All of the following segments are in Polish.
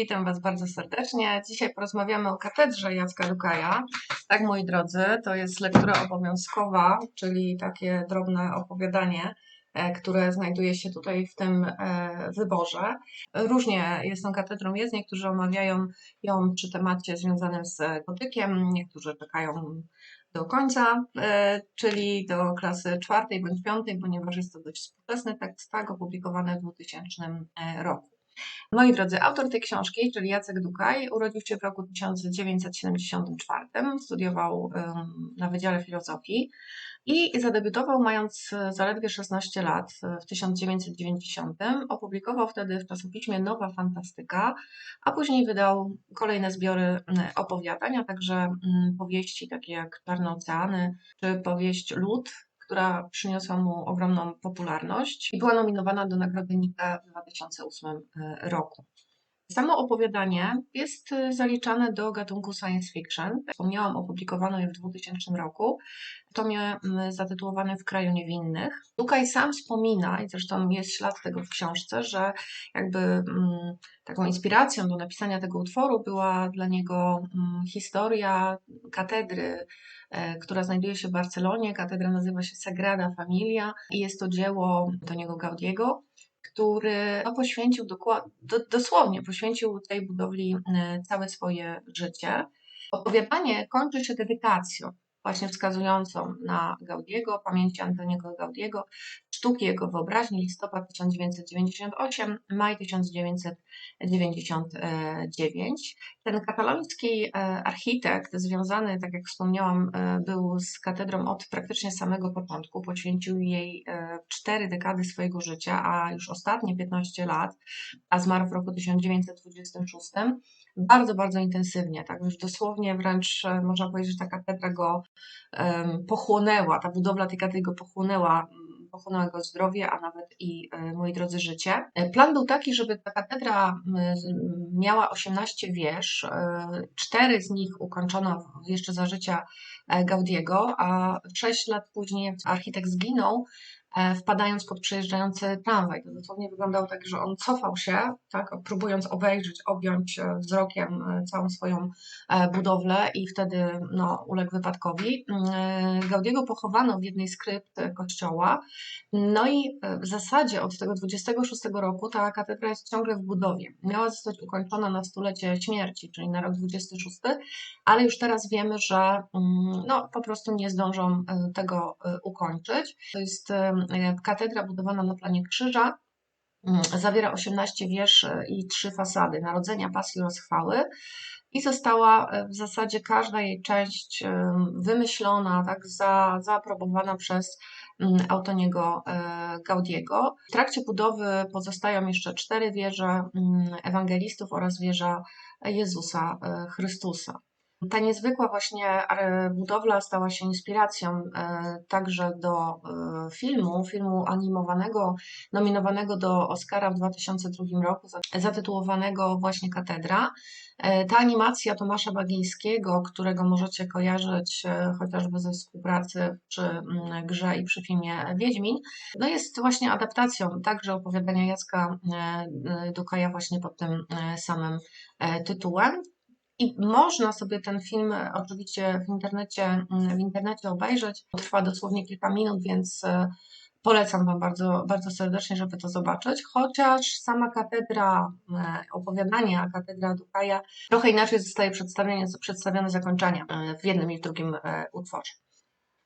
witam Was bardzo serdecznie. Dzisiaj porozmawiamy o katedrze Jacka Lukaja. Tak, moi drodzy, to jest lektura obowiązkowa, czyli takie drobne opowiadanie, e, które znajduje się tutaj w tym e, wyborze. Różnie jest tą katedrą jest, niektórzy omawiają ją przy temacie związanym z gotykiem, niektórzy czekają do końca, e, czyli do klasy czwartej bądź piątej, ponieważ jest to dość współczesny tekst, tak, opublikowany w 2000 roku. Moi drodzy, autor tej książki, czyli Jacek Dukaj, urodził się w roku 1974, studiował na Wydziale Filozofii i zadebiutował mając e, zaledwie 16 lat w 1990. Opublikował wtedy w czasopiśmie Nowa Fantastyka, a później wydał kolejne zbiory opowiadań, a także powieści takie jak Czarne Oceany czy powieść Lud, która przyniosła mu ogromną popularność i była nominowana do Nagrody Nika w 2008 e, roku. Samo opowiadanie jest e, zaliczane do gatunku science fiction. Wspomniałam, opublikowano je w 2000 roku w tomie zatytułowanym W kraju niewinnych. Tukaj sam wspomina, i zresztą jest ślad tego w książce, że jakby taką inspiracją do napisania tego utworu była dla niego historia katedry E, która znajduje się w Barcelonie. Katedra nazywa się Sagrada Familia i jest to dzieło Toniego Gaudiego, który no, poświęcił do, dosłownie poświęcił tej budowli e, całe swoje życie. Opowiadanie kończy się dedykacją właśnie wskazującą na Gaudiego, pamięci Antoniego Gaudiego, sztuki jego wyobraźni, listopad 1998, maj 1999. Ten kataloński e, architekt, związany, tak jak wspomniałam, e, był z katedrą od praktycznie samego początku, poświęcił jej e, cztery dekady swojego życia, a już ostatnie 15 lat, a zmarł w roku 1926 bardzo, bardzo intensywnie, tak już dosłownie wręcz można powiedzieć, że ta katedra go pochłonęła, ta budowla tej katedry go pochłonęła, pochłonęła jego zdrowie, a nawet i, e, moi drodzy, życie. E, plan był taki, żeby ta katedra miała 18 wież, cztery z nich ukończono jeszcze za życia Gaudiego, a sześć lat później architekt zginął, E, wpadając pod przejeżdżający tramwaj. To dosłownie wyglądało tak, że on cofał się, tak, próbując obejrzeć, objąć e, wzrokiem e, całą swoją budowlę i wtedy no, uległ wypadkowi. Mm, Gaudiego pochowano w jednej z krypt kościoła. No i w zasadzie od tego 26 roku ta katedra jest ciągle w budowie. Miała zostać ukończona na stulecie śmierci, czyli na rok 26, ale już teraz wiemy, że mm, no, po prostu nie zdążą tego ukończyć. To jest E, katedra budowana na planie krzyża mm, zawiera 18 wież e, i trzy fasady Narodzenia, Pasji oraz Chwały i została e, w zasadzie każda jej część wymyślona, tak, za, zaaprobowana przez mm, Autoniego Gaudiego. W trakcie budowy pozostają jeszcze cztery wieże mm, ewangelistów oraz wieża Jezusa Chrystusa. Ta niezwykła właśnie budowla stała się inspiracją e, także do e, filmu, filmu animowanego, nominowanego do Oscara w 2002 roku, zatytułowanego właśnie Katedra. E, ta animacja Tomasza Bagińskiego, którego możecie kojarzyć chociażby ze współpracy przy mm, grze i przy filmie Wiedźmin, no jest właśnie adaptacją także opowiadania Jacka Dukaja właśnie pod tym samym tytułem. I można sobie ten film oczywiście w internecie, mm, w internecie obejrzeć. Trwa dosłownie kilka minut, więc e, polecam Wam bardzo, bardzo serdecznie, żeby to zobaczyć. Chociaż sama katedra, e, opowiadania katedra Dukaja trochę inaczej zostaje przedstawione, przedstawione zakończenia e, w jednym i w drugim utworze.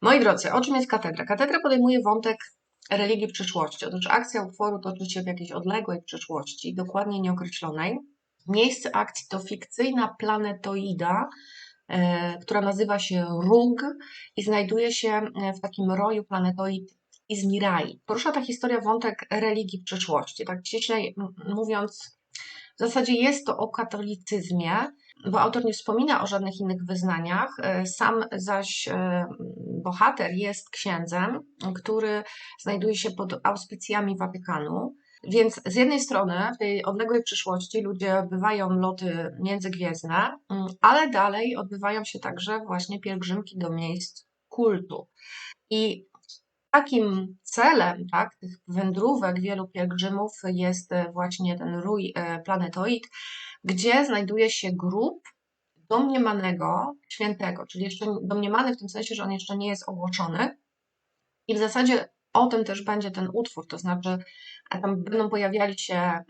Moi drodzy, o czym jest katedra? Katedra podejmuje wątek religii w przyszłości. Otóż akcja utworu toczy się w jakiejś odległej przyszłości, dokładnie nieokreślonej Miejsce akcji to fikcyjna planetoida, e, która nazywa się Rug i znajduje się e, w takim roju planetoid Izmirai. Porusza ta historia wątek religii w przyszłości. Tak ściślej mówiąc, w zasadzie jest to o katolicyzmie, bo autor nie wspomina o żadnych innych wyznaniach. E, sam zaś bohater jest księdzem, który znajduje się pod auspicjami Watykanu. Więc z jednej strony w tej odległej przyszłości ludzie odbywają loty międzygwiezdne, mm, ale dalej odbywają się także właśnie pielgrzymki do miejsc kultu. I takim celem tak, tych wędrówek wielu pielgrzymów jest właśnie ten rój planetoid, gdzie znajduje się grób domniemanego świętego, czyli jeszcze domniemany w tym sensie, że on jeszcze nie jest ogłoszony. I w zasadzie o tym też będzie ten utwór, to znaczy tam będą pojawiali się mm,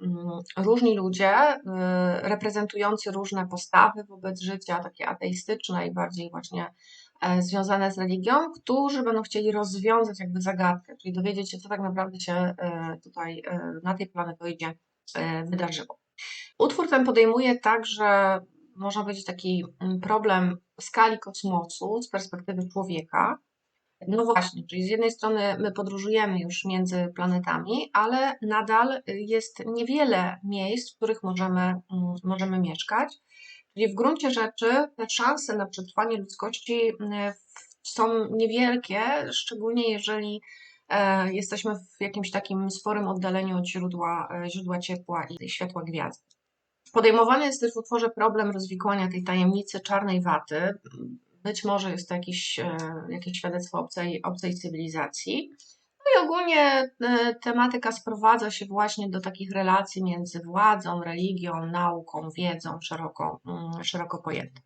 różni ludzie y, reprezentujący różne postawy wobec życia, takie ateistyczne i bardziej właśnie e, związane z religią, którzy będą chcieli rozwiązać jakby zagadkę, czyli dowiedzieć się, co tak naprawdę się e, tutaj e, na tej planetoidzie wydarzyło. Utwór ten podejmuje także, można powiedzieć, taki mm, problem skali kosmosu z perspektywy człowieka, no właśnie, czyli z jednej strony my podróżujemy już między planetami, ale nadal jest niewiele miejsc, w których możemy, mm, możemy mieszkać. Czyli w gruncie rzeczy te szanse na przetrwanie ludzkości mm, są niewielkie, szczególnie jeżeli e, jesteśmy w jakimś takim sporym oddaleniu od źródła, e, źródła ciepła i światła gwiazd. Podejmowany jest też w utworze problem rozwikłania tej tajemnicy czarnej waty, być może jest to jakieś, e, jakieś świadectwo obcej, obcej cywilizacji. No i ogólnie e, tematyka sprowadza się właśnie do takich relacji między władzą, religią, nauką, wiedzą szeroko, mm, szeroko pojętą.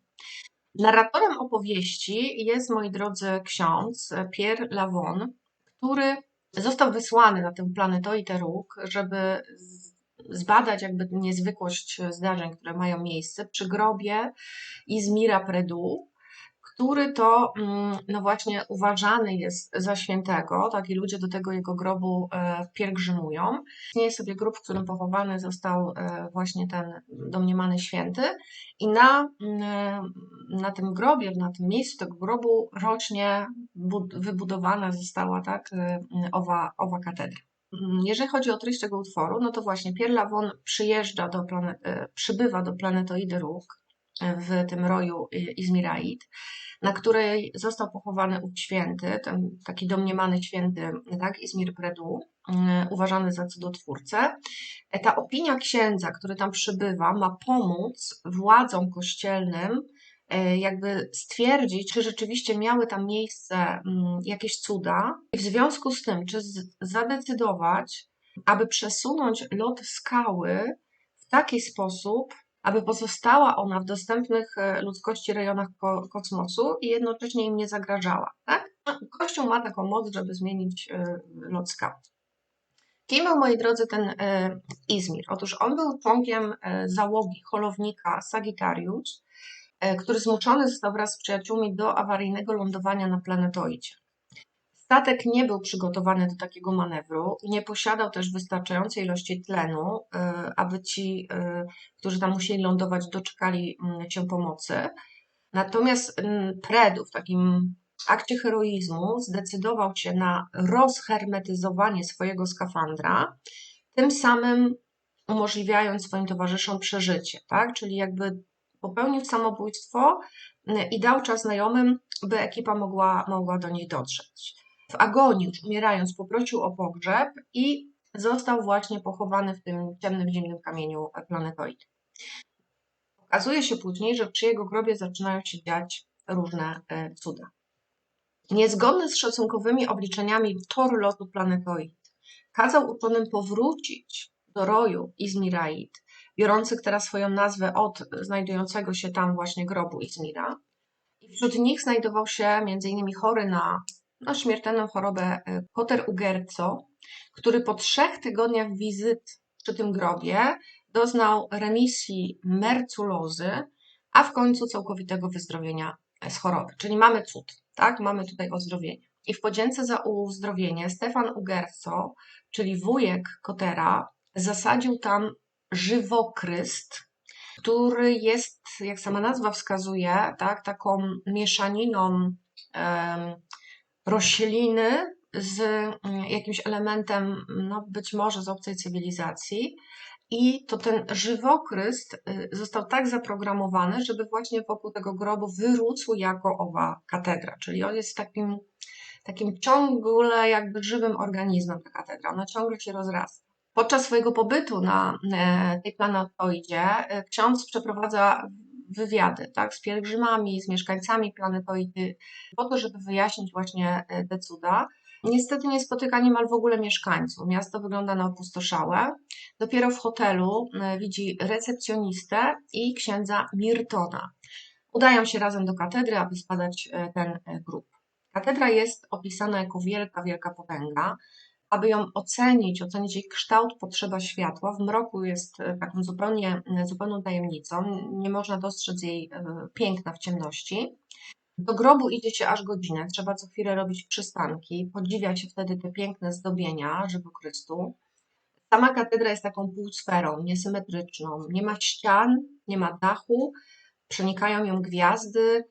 Narratorem opowieści jest, moi drodzy, ksiądz Pierre Lavon, który został wysłany na tę planetoid Róg, żeby zbadać jakby niezwykłość zdarzeń, które mają miejsce przy grobie Izmira Predu, który to, mm, no właśnie, uważany jest za świętego, tak i ludzie do tego jego grobu e, pielgrzymują. Istnieje sobie grób, w którym pochowany został e, właśnie ten domniemany święty i na, mm, na tym grobie, na tym miejscu tego grobu rocznie wybudowana została tak, e, owa, owa katedra. Mm, jeżeli chodzi o treść tego utworu, no to właśnie Pierre Lavon przyjeżdża do planet, przybywa do planetoidy Róg w tym roju Izmiraid na której został pochowany ów święty, ten taki domniemany święty, tak, Izmir Predu, mm, uważany za cudotwórcę. Ta opinia księdza, który tam przybywa, ma pomóc władzom kościelnym e, jakby stwierdzić, czy rzeczywiście miały tam miejsce mm, jakieś cuda i w związku z tym, czy zadecydować, aby przesunąć lot skały w taki sposób, aby pozostała ona w dostępnych e, ludzkości rejonach ko kosmosu i jednocześnie im nie zagrażała. Tak? No, Kościół ma taką moc, żeby zmienić e, lot. Kim był, moi drodzy, ten e, Izmir? Otóż on był członkiem załogi holownika Sagittarius, który zmuszony został wraz z przyjaciółmi do awaryjnego lądowania na planetoidzie. Statek nie był przygotowany do takiego manewru, nie posiadał też wystarczającej ilości tlenu, y, aby ci, y, którzy tam musieli lądować, doczekali mm, się pomocy. Natomiast mm, Predu w takim akcie heroizmu zdecydował się na rozhermetyzowanie swojego skafandra, tym samym umożliwiając swoim towarzyszom przeżycie, tak? Czyli jakby popełnił samobójstwo y, i dał czas znajomym, by ekipa mogła, mogła do nich dotrzeć w agonii, już umierając, poprosił o pogrzeb i został właśnie pochowany w tym ciemnym, zimnym kamieniu planetoid. Okazuje się później, że przy jego grobie zaczynają się dziać różne e, cuda. Niezgodny z szacunkowymi obliczeniami tor lotu planetoid kazał uczonym powrócić do roju Izmiraid, biorących teraz swoją nazwę od znajdującego się tam właśnie grobu Izmira. I wśród nich znajdował się m.in. chory na na śmiertelną chorobę Koter y, Ugerco, który po trzech tygodniach wizyt przy tym grobie doznał remisji merculozy, a w końcu całkowitego wyzdrowienia z choroby. Czyli mamy cud, tak? Mamy tutaj ozdrowienie. I w podzięce za uzdrowienie Stefan Ugerco, czyli wujek Kotera, zasadził tam żywokryst, który jest, jak sama nazwa wskazuje, tak, taką mieszaniną rośliny z mm, jakimś elementem, no być może z obcej cywilizacji. I to ten żywokryst y, został tak zaprogramowany, żeby właśnie wokół tego grobu wyrósł jako owa katedra. Czyli on jest takim, takim ciągle jakby żywym organizmem, ta katedra. Ona ciągle się rozrasta. Podczas swojego pobytu na e, tej planetoidzie e, ksiądz przeprowadza wywiady tak, z pielgrzymami, z mieszkańcami planetoidy, po to, żeby wyjaśnić właśnie e, te cuda. Niestety nie spotyka niemal w ogóle mieszkańców. Miasto wygląda na opustoszałe. Dopiero w hotelu e, widzi recepcjonistę i księdza Mirtona. Udają się razem do katedry, aby zbadać e, ten grób. Katedra jest opisana jako wielka, wielka potęga. Aby ją ocenić, ocenić jej kształt, potrzeba światła. W mroku jest taką zupełnie, zupełną tajemnicą. Nie można dostrzec jej piękna w ciemności. Do grobu idzie się aż godzinę, trzeba co chwilę robić przystanki, podziwia się wtedy te piękne zdobienia żywokrystu. Sama katedra jest taką półsferą, niesymetryczną, nie ma ścian, nie ma dachu, przenikają ją gwiazdy,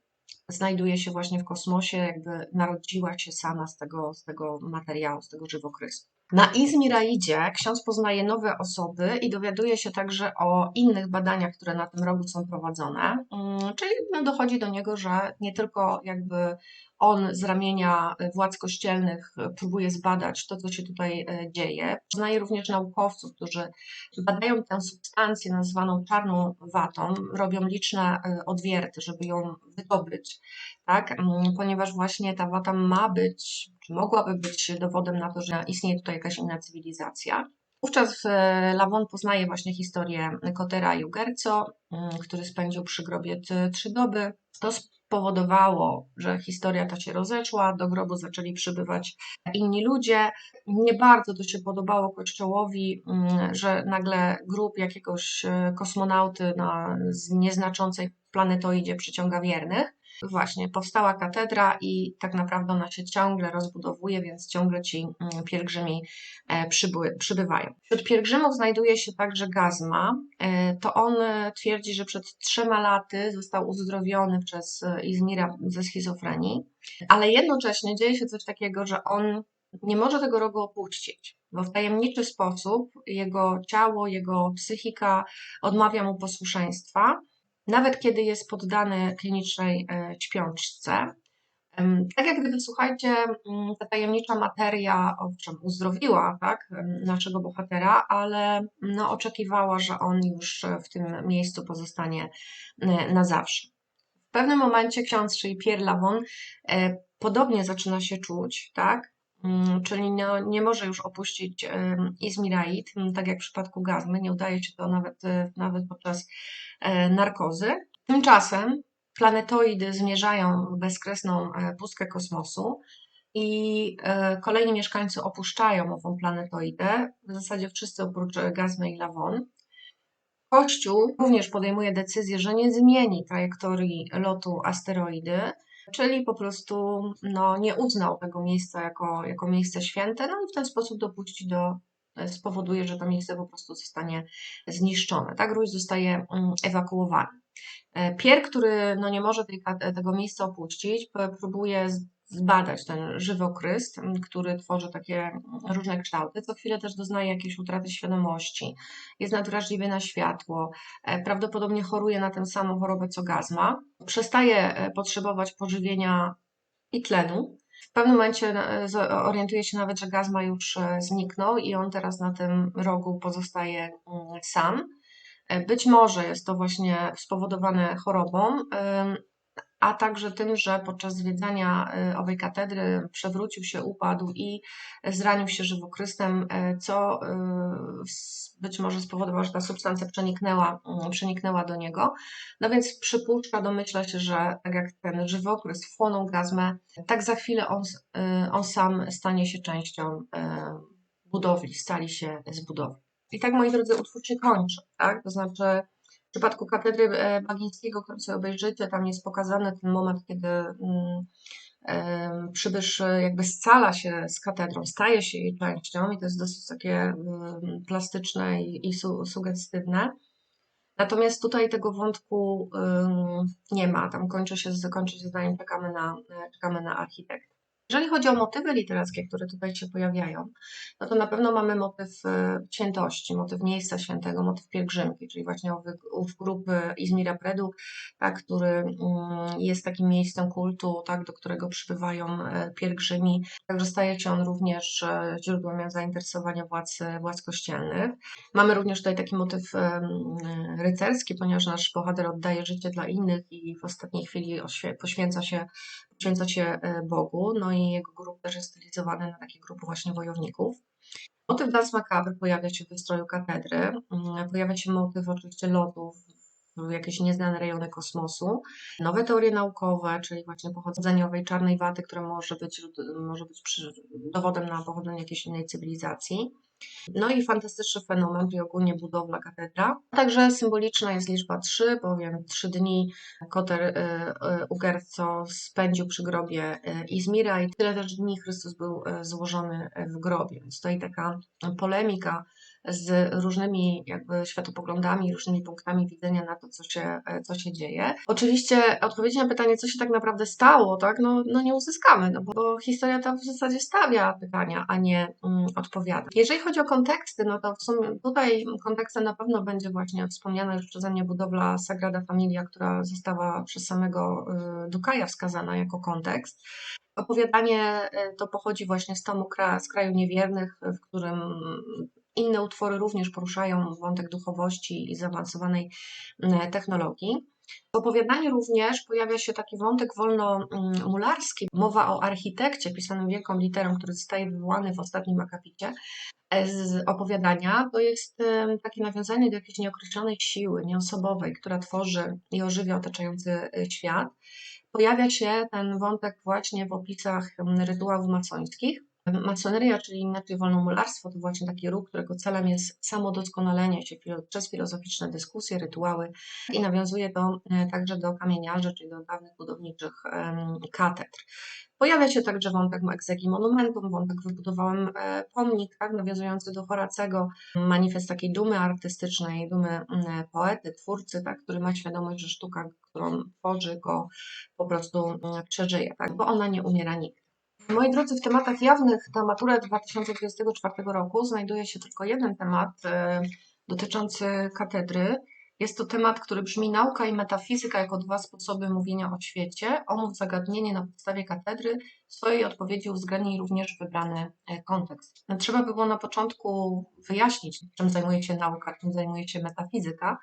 znajduje się właśnie w kosmosie, jakby narodziła się sama z tego, z tego materiału, z tego żywokrystu. Na Izmiraidzie ksiądz poznaje nowe osoby i dowiaduje się także o innych badaniach, które na tym rogu są prowadzone. Mm, czyli no, dochodzi do niego, że nie tylko jakby on z ramienia władz kościelnych próbuje zbadać to, co się tutaj e, dzieje. Poznaje również naukowców, którzy badają tę substancję nazwaną czarną watą, robią liczne e, odwierty, żeby ją wydobyć, tak? Mm, ponieważ właśnie ta wata ma być, mogłaby być dowodem na to, że istnieje tutaj jakaś inna cywilizacja. Wówczas e, Lawon poznaje właśnie historię Kotera Jugerco, mm, który spędził przy grobie trzy doby. To spowodowało, że historia ta się rozeszła, do grobu zaczęli przybywać inni ludzie. Nie bardzo to się podobało Kościołowi, mm, że nagle grup jakiegoś e, kosmonauty na nieznaczącej planetoidzie przyciąga wiernych. Właśnie, powstała katedra i tak naprawdę ona się ciągle rozbudowuje, więc ciągle ci mm, pielgrzymi e, przyby, przybywają. Wśród pielgrzymów znajduje się także Gazma. E, to on twierdzi, że przed trzema laty został uzdrowiony przez e, Izmira ze schizofrenii, ale jednocześnie dzieje się coś takiego, że on nie może tego rogu opuścić, bo w tajemniczy sposób jego ciało, jego psychika odmawia mu posłuszeństwa nawet kiedy jest poddany klinicznej e, śpiączce. Tak jak gdyby, słuchajcie, mm, ta tajemnicza materia, owszem, uzdrowiła tak, naszego bohatera, ale no, oczekiwała, że on już w tym miejscu pozostanie e, na zawsze. W pewnym momencie ksiądz, czyli Pierre Lavon, e, podobnie zaczyna się czuć, tak? Mm, czyli no, nie może już opuścić Izmiraid, tak jak w przypadku Gazmy, nie udaje się to nawet, nawet podczas narkozy. Tymczasem planetoidy zmierzają w bezkresną e, pustkę kosmosu i e, kolejni mieszkańcy opuszczają ową planetoidę, w zasadzie wszyscy oprócz Gazmy i Lawon. Kościół również podejmuje decyzję, że nie zmieni trajektorii lotu asteroidy, czyli po prostu no, nie uznał tego miejsca jako, jako miejsce święte, no i w ten sposób dopuści do, e, spowoduje, że to miejsce po prostu zostanie zniszczone. Tak, Rój zostaje mm, ewakuowany. E, Pier, który no nie może tej, tego miejsca opuścić, próbuje zbadać ten żywokryst, który tworzy takie różne kształty. Co chwilę też doznaje jakiejś utraty świadomości, jest nadwrażliwy na światło, e, prawdopodobnie choruje na tę samą chorobę co gazma, przestaje e, potrzebować pożywienia i tlenu. W pewnym momencie orientuje się nawet, że gazma już zniknął i on teraz na tym rogu pozostaje mm, sam. Być może jest to właśnie spowodowane chorobą, a także tym, że podczas zwiedzania y, owej katedry przewrócił się, upadł i zranił się żywokrystem, y, co y, być może spowodowało, że ta substancja przeniknęła, mm, przeniknęła do niego. No więc przypuszcza, domyśla się, że tak jak ten żywokryst wchłonął gazmę, tak za chwilę on, on sam stanie się częścią budowli, stali się z budowli. I tak, moi drodzy, utwór się kończy, tak? To znaczy, w przypadku katedry e, Bagińskiego, którą sobie obejrzycie, tam jest pokazany ten moment, kiedy mm, przybysz e, jakby scala się z katedrą, staje się jej częścią i to jest dosyć takie mm, plastyczne i, i su, sugestywne. Natomiast tutaj tego wątku nie ma, tam kończy się, kończy się zdaniem, czekamy na, e, czekamy na architekt. Jeżeli chodzi o motywy literackie, które tutaj się pojawiają, no to na pewno mamy motyw e, świętości, motyw miejsca świętego, motyw pielgrzymki, czyli właśnie ów grupy Izmira Predu, tak, który mm, jest takim miejscem kultu, tak, do którego przybywają e, pielgrzymi. Także staje się on również e, źródłem zainteresowania władz, władz kościelnych. Mamy również tutaj taki motyw rycerski, ponieważ nasz bohater oddaje życie dla innych i w ostatniej chwili poświęca się poświęca się e, Bogu, no i jego grób też jest stylizowany na taki grób właśnie wojowników. Motyw Dance Macabre pojawia się w wystroju katedry, mm, pojawia się motyw oczywiście lotów w jakieś nieznane rejony kosmosu, nowe teorie naukowe, czyli właśnie pochodzeniowej czarnej waty, która może być, może być przy, dowodem na pochodzenie jakiejś innej cywilizacji. No i fantastyczny fenomen, czyli ogólnie budowla katedra. Także symboliczna jest liczba 3, bowiem trzy dni Koter y, y, Ugerco spędził przy grobie y, Izmira i tyle też dni Chrystus był złożony w grobie. Więc tutaj taka polemika z różnymi jakby światopoglądami, różnymi punktami widzenia na to, co się, co się dzieje. Oczywiście odpowiedzi na pytanie, co się tak naprawdę stało, tak, no, no nie uzyskamy, no bo, bo historia ta w zasadzie stawia pytania, a nie mm, odpowiada. Jeżeli chodzi o konteksty, no to w sumie tutaj kontekstem na pewno będzie właśnie wspomniana już przeze mnie budowla Sagrada Familia, która została przez samego y, Dukaja wskazana jako kontekst. Opowiadanie y, to pochodzi właśnie z tomu z kraju niewiernych, w którym inne utwory również poruszają wątek duchowości i zaawansowanej technologii. W opowiadaniu również pojawia się taki wątek wolnomularski. Mowa o architekcie pisanym wielką literą, który zostaje wywołany w ostatnim akapicie e, z opowiadania. To jest takie nawiązanie do jakiejś nieokreślonej siły, nieosobowej, która tworzy i ożywia otaczający e, świat. Pojawia się ten wątek właśnie w opisach rytuałów macońskich. Masoneria, czyli inaczej wolnomularstwo, to właśnie taki ruch, którego celem jest samodoskonalenie się przez filozoficzne dyskusje, rytuały i nawiązuje to e, także do kamieniarzy, czyli do dawnych budowniczych katedr. Pojawia się także wątek egzegii monumentum, wątek wybudowałem e, pomnik, tak, nawiązujący do Horacego, manifest takiej dumy artystycznej, dumy poety, twórcy, tak, który ma świadomość, że sztuka, którą tworzy, go po prostu przeżyje, tak, bo ona nie umiera nigdy. Moi drodzy, w tematach jawnych na maturę 2024 roku znajduje się tylko jeden temat e, dotyczący katedry. Jest to temat, który brzmi nauka i metafizyka jako dwa sposoby mówienia o świecie. Omów zagadnienie na podstawie katedry. W swojej odpowiedzi uwzględnij również wybrany e, kontekst. Trzeba by było na początku wyjaśnić, czym zajmuje się nauka, czym zajmuje się metafizyka.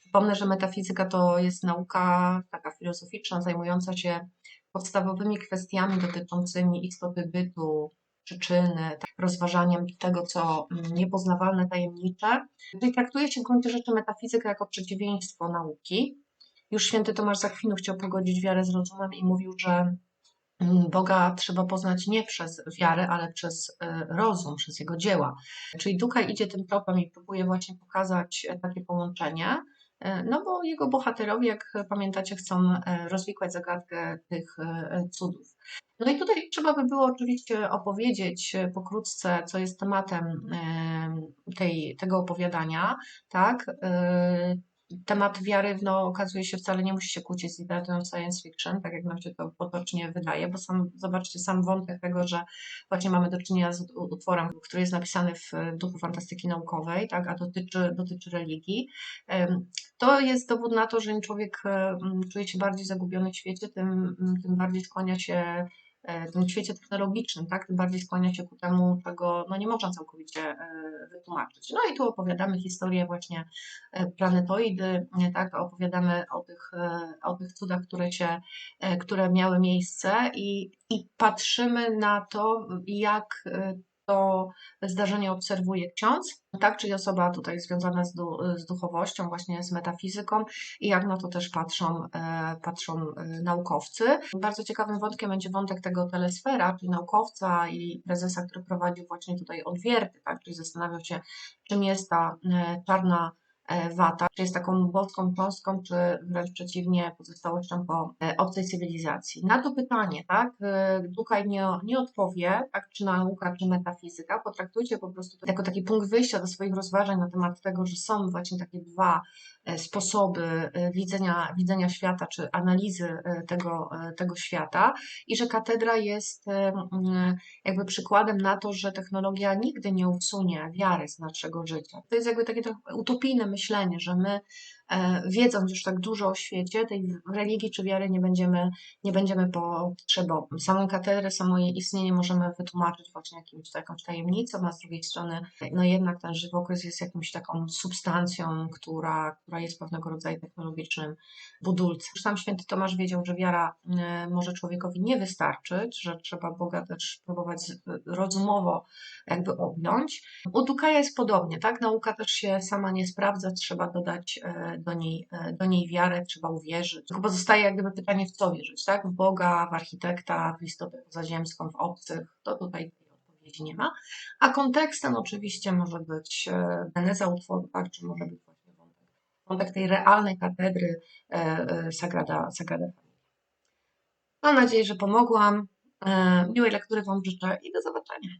Przypomnę, że metafizyka to jest nauka taka filozoficzna, zajmująca się podstawowymi kwestiami dotyczącymi istoty bytu, przyczyny, tak, rozważaniem tego, co mm, niepoznawalne, tajemnicze. Czyli traktuje się w gruncie rzeczy metafizykę jako przeciwieństwo nauki. Już święty Tomasz Zakwinu chciał pogodzić wiarę z rozumem i mówił, że mm, Boga trzeba poznać nie przez wiarę, ale przez e, rozum, przez jego dzieła. Czyli Dukaj idzie tym tropem i próbuje właśnie pokazać e, takie połączenie. E, no bo jego bohaterowie, jak pamiętacie, chcą e, rozwikłać zagadkę tych e, cudów. No i tutaj trzeba by było oczywiście opowiedzieć pokrótce, co jest tematem tej, tego opowiadania, tak? Temat wiary no, okazuje się wcale nie musi się kłócić z literaturą science fiction, tak jak nam się to potocznie wydaje, bo sam, zobaczcie sam wątek tego, że właśnie mamy do czynienia z utworem, który jest napisany w duchu fantastyki naukowej, tak, a dotyczy, dotyczy religii. To jest dowód na to, że im człowiek czuje się bardziej zagubiony w świecie, tym, tym bardziej skłania się tym świecie technologicznym, tak, tym bardziej skłania się ku temu, czego no, nie można całkowicie e, wytłumaczyć. No i tu opowiadamy historię właśnie e, planetoidy, tak, opowiadamy o tych, e, o tych cudach, które, się, które miały miejsce i, i patrzymy na to, jak to zdarzenie obserwuje ksiądz, tak, czyli osoba tutaj związana z, du, z duchowością, właśnie z metafizyką i jak na to też patrzą, e, patrzą e, naukowcy. Bardzo ciekawym wątkiem będzie wątek tego telesfera, czyli naukowca i prezesa, który prowadził właśnie tutaj odwierty, tak, czyli zastanawiał się, czym jest ta e, czarna wata, czy jest taką boską cząstką, czy wręcz przeciwnie, pozostałością po e, obcej cywilizacji. Na to pytanie, tak, e, Dukaj nie, nie odpowie, tak, czy nauka, czy metafizyka, potraktujcie po prostu jako taki punkt wyjścia do swoich rozważań na temat tego, że są właśnie takie dwa sposoby widzenia, widzenia świata, czy analizy tego, tego świata i że katedra jest jakby przykładem na to, że technologia nigdy nie usunie wiary z naszego życia. To jest jakby takie trochę utopijne myślenie, że my wiedząc już tak dużo o świecie, tej religii czy wiary nie będziemy, nie będziemy potrzebować. Samą katedrę, samo jej istnienie możemy wytłumaczyć właśnie jakimś, jakąś tajemnicą, a z drugiej strony no jednak ten żywokres jest jakąś taką substancją, która, która jest pewnego rodzaju technologicznym budulcem. Sam święty Tomasz wiedział, że wiara e, może człowiekowi nie wystarczyć, że trzeba Boga też próbować rozumowo jakby objąć. U Dukaja jest podobnie, tak? Nauka też się sama nie sprawdza, trzeba dodać e, do niej, e, do niej wiarę, trzeba uwierzyć. Tylko pozostaje jak gdyby pytanie, w co wierzyć, tak? W Boga, w architekta, w istotę pozaziemską, w obcych, to tutaj odpowiedzi nie ma. A kontekstem oczywiście może być geneza utworu, tak? Czy może być właśnie wątek, wątek tej realnej katedry Sagrada, Sagrada Familia. Mam nadzieję, że pomogłam. Miłej lektury Wam życzę i do zobaczenia.